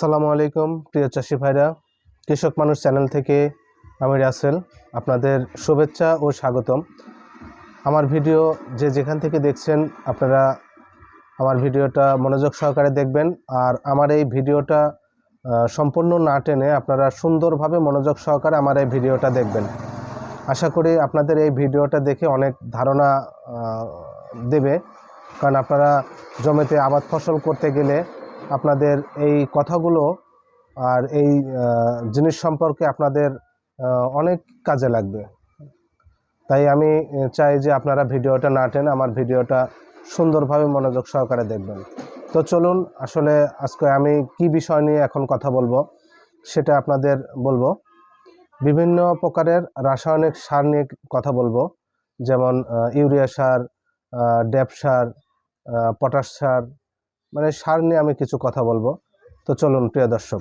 আসসালামু আলাইকুম, প্রিয় চাষি ভাইরা। কৃষক মানুষ চ্যানেল থেকে আমি রাসেল, আপনাদের শুভেচ্ছা ও স্বাগতম। আমার ভিডিও যে যেখান থেকে দেখছেন, আপনারা আমার ভিডিওটা মনোযোগ সহকারে দেখবেন। আর আমার এই ভিডিওটা সম্পূর্ণ না টেনে আপনারা সুন্দরভাবে মনোযোগ সহকারে আমার এই ভিডিওটা দেখবেন। আশা করি আপনাদের এই ভিডিওটা দেখে অনেক ধারণা দেবে। কারণ আপনারা জমিতে আবাদ ফসল করতে গেলে আপনাদের এই কথাগুলো আর এই জিনিস সম্পর্কে আপনাদের অনেক কাজে লাগবে। তাই আমি চাই যে আপনারা ভিডিওটা না টেনে আমার ভিডিওটা সুন্দরভাবে মনোযোগ সহকারে দেখবেন। তো চলুন, আসলে আজকে আমি কি বিষয় নিয়ে এখন কথা বলব সেটা আপনাদের বলব। বিভিন্ন প্রকারের রাসায়নিক সার নিয়ে কথা বলব, যেমন ইউরিয়া সার ড্যাপ সার পটাশ সার মানে সার নিয়ে আমি কিছু কথা বলব। তো চলুন, প্রিয় দর্শক।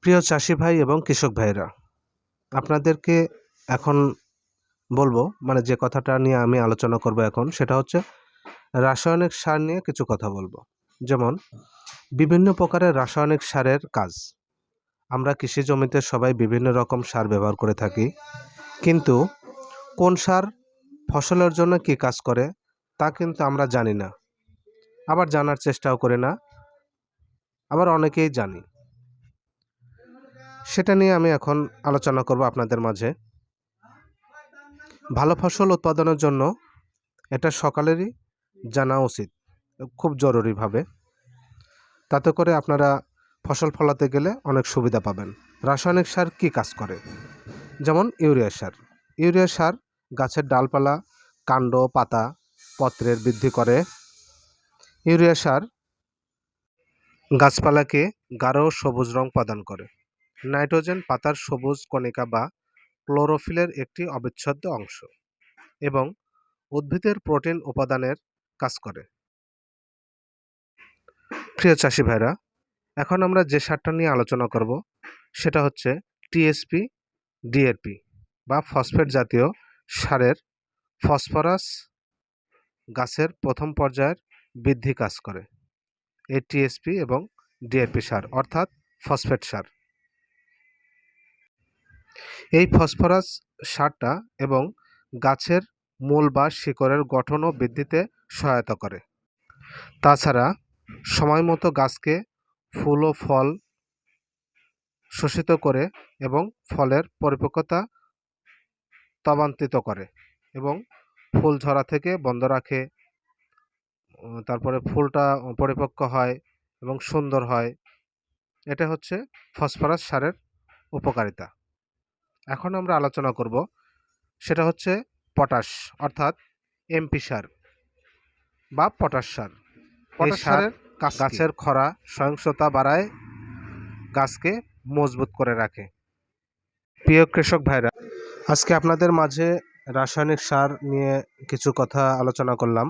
প্রিয় চাষি ভাই এবং কৃষক ভাইরা আপনাদেরকে এখন বলব মানে যে কথাটা নিয়ে আমি আলোচনা করব এখন, সেটা হচ্ছে রাসায়নিক সার নিয়ে কিছু কথা বলব। যেমন, বিভিন্ন প্রকারের রাসায়নিক সারের কাজ। আমরা কৃষি জমিতে সবাই বিভিন্ন রকম সার ব্যবহার করে থাকি। কিন্তু কোন সার ফসলের জন্য কী কাজ করে, তা কিন্তু আমরা জানি না। আবার জানার চেষ্টাও করে না। আবার অনেকেই জানি। সেটা নিয়ে আমি এখন আলোচনা করব আপনাদের মাঝে। ভালো ফসল উৎপাদনের জন্য এটা সকালেরই জানা উচিত, খুব জরুরিভাবে। তাতে করে আপনারা ফসল ফলাতে গেলে অনেক সুবিধা পাবেন। রাসায়নিক সার কি কাজ করে? যেমন ইউরিয়া সার। ইউরিয়া সার গাছের ডালপালা, কাণ্ড, পাতা, পত্রের বৃদ্ধি করে। ইউরিয়া সার গাছপালাকে গাঢ় সবুজ রং প্রদান করে। নাইট্রোজেন পাতার সবুজ কণিকা বা ক্লোরোফিলের একটি অবিচ্ছেদ্য অংশ এবং উদ্ভিদের প্রোটিন উপাদানের কাজ করে। প্রিয় চাষি ভাইরা, এখন আমরা যে সারটা নিয়ে আলোচনা করব, সেটা হচ্ছে টিএসপি ডিএরপি বা ফসফেট জাতীয় সারের ফসফরাস গাছের প্রথম পর্যায়ের বৃদ্ধি কাজ করে। এই টিএসপি এবং ডিএরপি সার, অর্থাৎ ফসফেট সার। এই ফসফরাস সারটা এবং গাছের মূল বা শিকড়ের গঠন ও বৃদ্ধিতে সহায়তা করে। তাছাড়া সময় মতো গাছকে ফুল ও ফল শোষিত করে এবং ফলের পরিপক্কতা ত্বরান্বিত করে এবং ফুল ঝরা থেকে বন্ধ রাখে তারপরে ফুলটা পরিপক্ক হয় এবং সুন্দর হয়। এটা হচ্ছে ফসফরাস সারের উপকারিতা। এখন আমরা আলোচনা করব সেটা হচ্ছে পটাশ অর্থাৎ এমপি সার বা পটাশ সার। পটাশ সারের? গাছের খরা সহিংসতা বাড়ায় গাছকে মজবুত করে রাখে। প্রিয় কৃষক ভাইরা আজকে আপনাদের মাঝে রাসায়নিক সার নিয়ে কিছু কথা আলোচনা করলাম।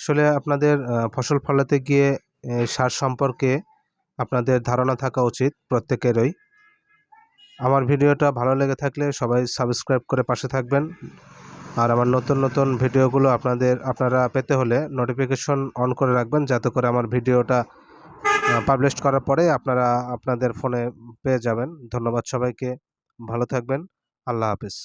আসলে আপনাদের ফসল ফলাতে গিয়ে সার সম্পর্কে আপনাদের ধারণা থাকা উচিত প্রত্যেকেরই। আমার ভিডিওটা ভালো লেগে থাকলে সবাই সাবস্ক্রাইব করে পাশে থাকবেন। আর আমার নতুন নতুন ভিডিওগুলো আপনাদের, আপনারা পেতে হলে নোটিফিকেশন অন করে রাখবেন যাতে করে আমার ভিডিওটা পাবলিশ করার পরে আপনারা, আপনাদের ফোনে পেয়ে যাবেন। ধন্যবাদ সবাইকে। ভালো থাকবেন। আল্লাহ হাফিজ।